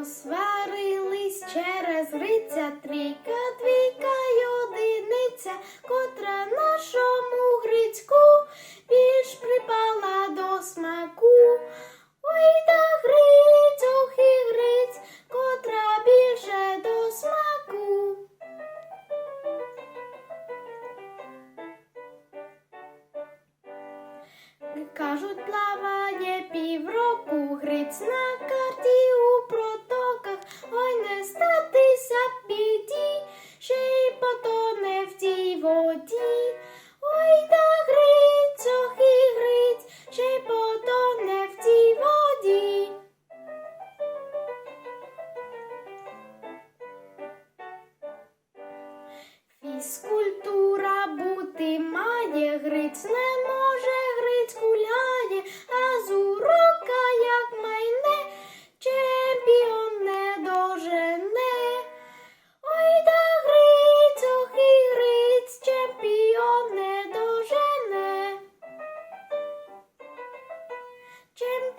посварились через гриця, трійка, двійка й одиниця, котра нашому грицьку більш припала до смаку. Ой, та гриць, ох і гриць, котра більше до смаку. Кажуть, плаває півроку, гриць на фізкультура бути має, Гриць не може, Гриць гуляє, а з урока, як майне, чемпіон не дожене. Ой да Гриць, ох і Гриць, чемпіон не дожене. Чемпіон